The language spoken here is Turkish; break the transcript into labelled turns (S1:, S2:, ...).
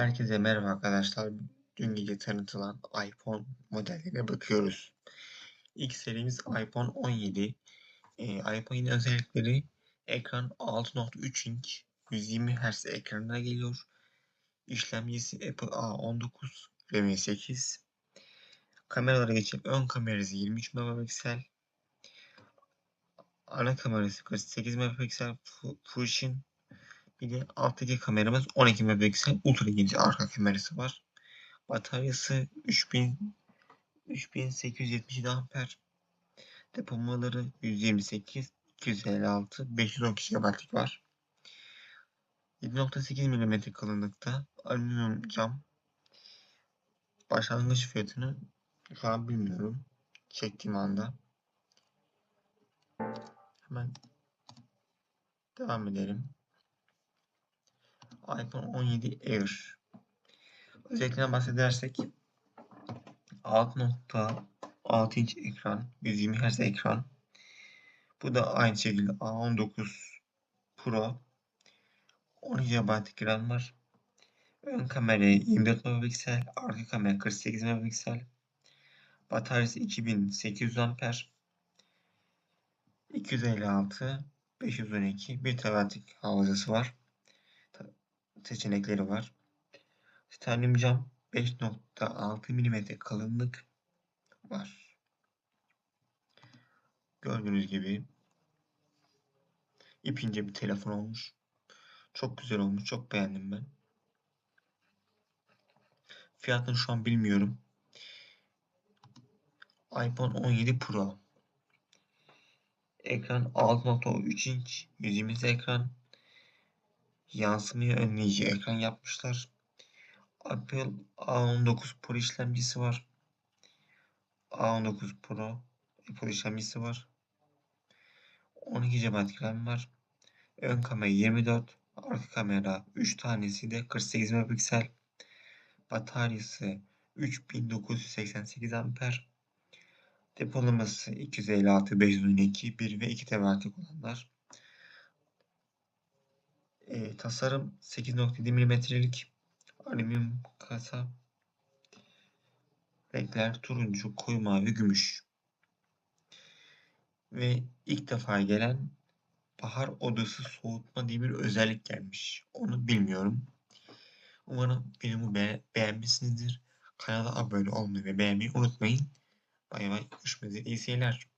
S1: Herkese merhaba arkadaşlar. Dün gece tanıtılan iPhone modellerine bakıyoruz. İlk serimiz iPhone 17. Ee, iPhone 17 özellikleri ekran 6.3 inç 120 Hz ekranına geliyor. İşlemcisi Apple A19 RAM 8. Kameralara geçelim. Ön kamerası 23 megapiksel. Ana kamerası 48 megapiksel Fusion bir de alttaki kameramız 12 megapiksel ultra geniş arka kamerası var. Bataryası 3000 3877 amper. Depolamaları 128, 256, 512 GB'lik var. 7.8 mm kalınlıkta alüminyum cam. Başlangıç fiyatını şu an bilmiyorum. Çektiğim anda. Hemen devam edelim iPhone 17 Air. Özellikle bahsedersek 6.6 inç ekran, 120 Hz ekran. Bu da aynı şekilde A19 Pro 12 GB RAM var. Ön kamera 24 megapiksel, arka kamera 48 megapiksel. Bataryası 2800 amper. 256, 512, 1 TB'lik hafızası var seçenekleri var. Titanyum cam 5.6 mm kalınlık var. Gördüğünüz gibi ipince bir telefon olmuş. Çok güzel olmuş. Çok beğendim ben. Fiyatını şu an bilmiyorum. iPhone 17 Pro. Ekran 6.3 inç 120 ekran yansımayı önleyici ekran yapmışlar. Apple A19 Pro işlemcisi var. A19 Pro Apple işlemcisi var. 12 GB RAM var. Ön kamera 24, arka kamera 3 tanesi de 48 megapiksel. Bataryası 3988 amper. Depolaması 256, 512, 1 ve 2 TB'lik olanlar. E, tasarım 8.7 mm'lik alüminyum kasa. Renkler turuncu, koyu mavi, gümüş. Ve ilk defa gelen bahar odası soğutma diye bir özellik gelmiş. Onu bilmiyorum. Umarım videomu be beğenmişsinizdir. Kanala abone olmayı ve beğenmeyi unutmayın. Bay bay. Görüşmek üzere. İyi seyirler.